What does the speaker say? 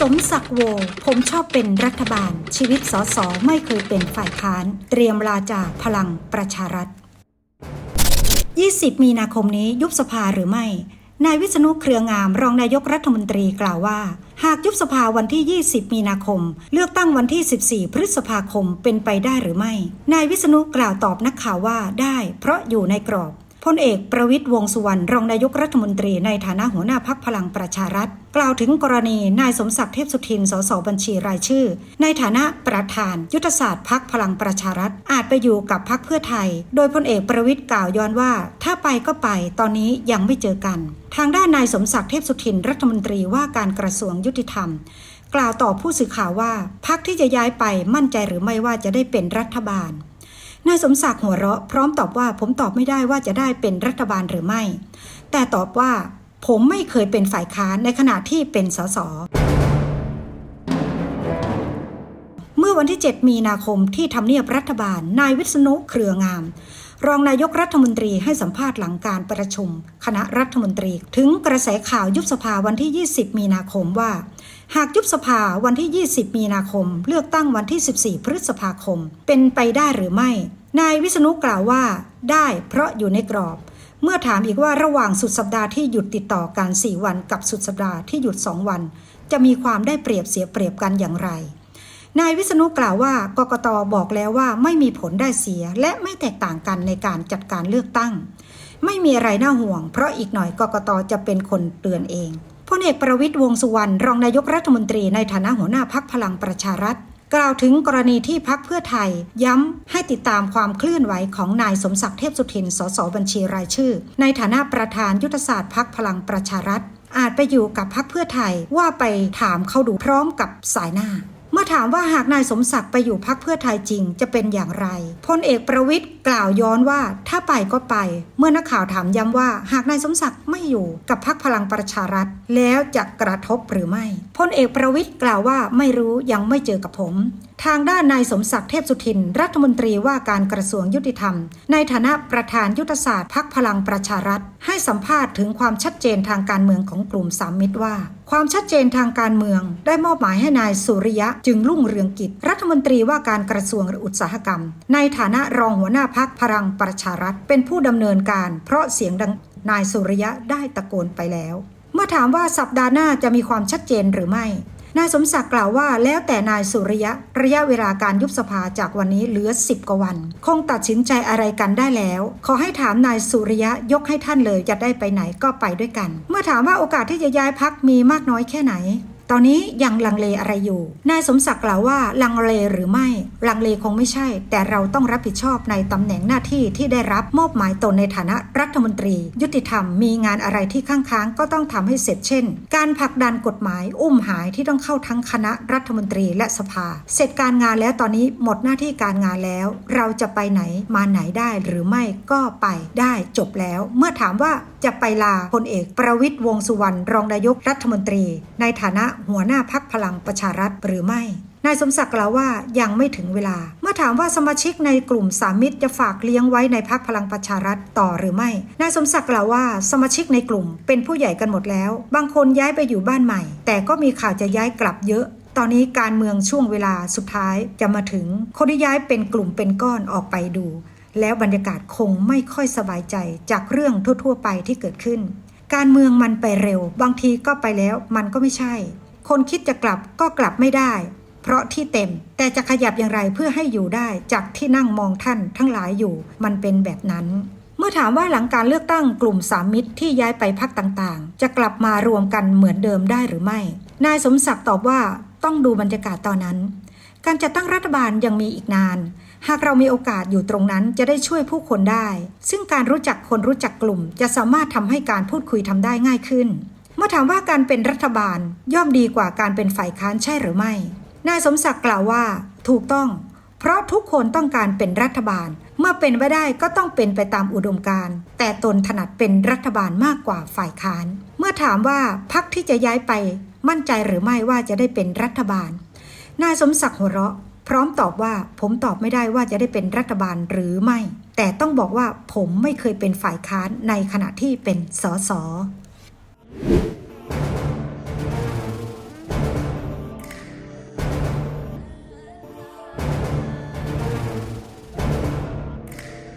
สมศักดิ์โว ผมชอบเป็นรัฐบาล ชีวิตสสไม่เคยเป็นฝ่ายค้าน เตรียมลาจากพลังประชารัฐ 20 มีนาคมนี้ยุบสภาหรือไม่ นายวิษณุเครืองามรองนายกรัฐมนตรีกล่าวว่า หากยุบสภาวันที่ 20 มีนาคม เลือกตั้งวันที่ 14 พฤษภาคมเป็นไปได้หรือไม่ นายวิษณุกล่าวตอบนักข่าวว่าได้ เพราะอยู่ในกรอบ พลเอกประวิตยวงสุวรรณรองนายกรัฐมนตรีในฐานะหัวหน้าพักพลังประชารัฐ กล่าวถึงกรณีนายสมศักดิ์เทพสุทินสสบัญชีรายชื่อ ในฐานะประธาน ยุทธศาสตร์พักพลังประชารัฐ อาจไปอยู่กับพักเพื่อไทย โดยพลเอกประวิตยกล่าวย้อนว่า ถ้าไปก็ไปตอนนี้ยังไม่เจอกัน ทางด้านนายสมศักดิ์เทพสุทินรัฐมนตรีว่าการกระทรวงยุติธรรมกล่าวต่อผู้สื่อข่าวว่า พักที่จะย้ายไปมั่นใจหรือไม่ว่าจะได้เป็นรัฐบาล นายสมศักดิ์หัวเราะพร้อมตอบว่าผมตอบไม่ได้ว่าจะได้เป็นรัฐบาลหรือไม่ แต่ตอบว่าผมไม่เคยเป็นฝ่ายค้านในขณะที่เป็นสสเมื่อวันที่ 7 มีนาคมที่ทำเนียบรัฐบาล นายวิษณุเครืองาม รองนายกรัฐมนตรีให้สัมภาษณ์หลังการประชุม คณะรัฐมนตรี ถึงกระแสข่าวยุบสภาวันที่ 20 มีนาคมว่า หากยุบสภาวันที่ 20 มีนาคม เลือกตั้งวันที่ 14 พฤษภาคม เป็นไปได้หรือไม่ นายวิษณุกล่าวว่า ได้เพราะอยู่ในกรอบ เมื่อถามอีกว่าระหว่างสุดสัปดาห์ที่หยุดติดต่อกัน 4 วันกับสุดสัปดาห์ที่หยุด 2 วัน จะมีความได้เปรียบเสียเปรียบกันอย่างไร นายวิษณุกล่าวว่ากกตบอกแล้วว่าไม่มีผลได้เสียและไม่แตกต่างกันในการจัดการเลือกตั้ง ไม่มีอะไรน่าห่วง เพราะอีกหน่อยกกตจะเป็นคนเตือนเองพลเอกประวิตยวงสุวรรณรองนายกรัฐมนตรีในฐานะหัวหน้าพักพลังประชารัฐ กล่าวถึงกรณีที่พักเพื่อไทย ย้ำให้ติดตามความเคลื่อนไหวของนายสมศักดิ์เทพสุทินสสบัญชีรายชื่อ ในฐานะประธานยุทธศาสตร์พักพลังประชารัฐ อาจไปอยู่กับพักเพื่อไทยว่าไปถามเขาดูพร้อมกับสายหน้า ถามว่าหากนายสมศักดิ์ไปอยู่พักเพื่อไทยจริงจะเป็นอย่างไรพลเอกประวิทย์กล่าวย้อนว่าถ้าไปก็ไป เมื่อนักข่าวถามย้ำว่า หากนายสมศักดิ์ไม่อยู่กับพักพลังประชารัฐ แล้วจะกระทบหรือไม่ พลเอกประวิตยกล่าวว่าไม่รู้ยังไม่เจอกับผม ทางด้านนายสมศักดิ์เทพสุทิน รัฐมนตรีว่าการกระทรวงยุติธรรม ในฐานะประธานยุทธศาสตร์พักพลังประชารัฐ ให้สัมภาษณ์ถึงความชัดเจนทางการเมืองของกลุ่มสามมิตรว่า ความชัดเจนทางการเมือง ได้มอบหมายให้นายสุริยะจึงรุ่งเรืองกิจ รัฐมนตรีว่าการกระทรวงอุตสาหกรรม ในฐานะรองหัวหน้าพักพลังประชารัฐ เป็นผู้ดำเนินการ เพราะเสียงดังนายสุริยะได้ตะโกนไปแล้ว มื่อถามว่าสัปดาห์หน้าจะมีความชัดเจนหรือไม่ นายสมศักดิ์กล่าวว่าแล้วแต่นายสุริยะระยะเวลาการยุบสภาจากวันนี้เหลือ 10 กว่าวัน คงตัดสินใจอะไรกันได้แล้ว ขอให้ถามนายสุริยะยกให้ท่านเลยจะได้ไปไหนก็ไปด้วยกัน เมื่อถามว่าโอกาสที่จะย้ายพักมีมากน้อยแค่ไหน ตอนนี้ยังลังเลอะไรอยู่ นายสมศักดิ์กล่าวว่าลังเลหรือไม่ ลังเลคงไม่ใช่ แต่เราต้องรับผิดชอบในตำแหน่งหน้าที่ที่ได้รับมอบหมายตนในฐานะรัฐมนตรี ยุติธรรมมีงานอะไรที่ค้างๆก็ต้องทำให้เสร็จเช่น การผลักดันกฎหมายอุ้มหายที่ต้องเข้าทั้งคณะรัฐมนตรีและสภา เสร็จการงานแล้วตอนนี้หมดหน้าที่การงานแล้ว เราจะไปไหนมาไหนได้หรือไม่ก็ไปได้จบแล้ว เมื่อถามว่าจะไปลาพลเอกประวิตยวงสุวรรณรองนายกรัฐมนตรี ในฐานะหัวหน้าพักพลังประชารัฐหรือไม่ นายสมศักดิ์กล่าวว่ายังไม่ถึงเวลา เมื่อถามว่าสมาชิกในกลุ่มสามมิตรจะฝากเลี้ยงไว้ในพักพลังประชารัฐต่อหรือไม่ นายสมศักดิ์กล่าวว่าสมาชิกในกลุ่มเป็นผู้ใหญ่กันหมดแล้ว บางคนย้ายไปอยู่บ้านใหม่ แต่ก็มีข่าวจะย้ายกลับเยอะตอนนี้การเมืองช่วงเวลาสุดท้ายจะมาถึง คนที่ย้ายเป็นกลุ่มเป็นก้อนออกไปดู แล้วบรรยากาศคงไม่ค่อยสบายใจจากเรื่องทั่ว ๆ ไปที่เกิดขึ้น การเมืองมันไปเร็ว บางทีก็ไปแล้วมันก็ไม่ใช่ คนคิดจะกลับก็กลับไม่ได้ เพราะที่เต็มแต่จะขยับอย่างไรเพื่อให้อยู่ได้จากที่นั่งมองท่านทั้งหลายอยู่มันเป็นแบบนั้น เมื่อถามว่าหลังการเลือกตั้งกลุ่มสามมิตรที่ย้ายไปพักต่างๆ จะกลับมารวมกันเหมือนเดิมได้หรือไม่ นายสมศักดิ์ตอบว่าต้องดูบรรยากาศตอนนั้น การจัดตั้งรัฐบาลยังมีอีกนานหากเรามีโอกาสอยู่ตรงนั้นจะได้ช่วยผู้คนได้ ซึ่งการรู้จักคนรู้จักกลุ่มจะสามารถทำให้การพูดคุยทำได้ง่ายขึ้น เมื่อถามว่าการเป็นรัฐบาลย่อมดีกว่าการเป็นฝ่ายค้านใช่หรือไม่ นายสมศักดิ์กล่าวว่า ถูกต้อง เพราะทุกคนต้องการเป็นรัฐบาล เมื่อเป็นไปได้ก็ต้องเป็นไปตามอุดมการณ์แต่ตนถนัดเป็นรัฐบาลมากกว่าฝ่ายค้าน เมื่อถามว่าพักที่จะย้ายไป มั่นใจหรือไม่ว่าจะได้เป็นรัฐบาล นายสมศักดิ์หัวเราะ พร้อมตอบว่าผมตอบไม่ได้ว่าจะได้เป็นรัฐบาลหรือไม่ แต่ต้องบอกว่าผมไม่เคยเป็นฝ่ายค้านในขณะที่เป็นสส you.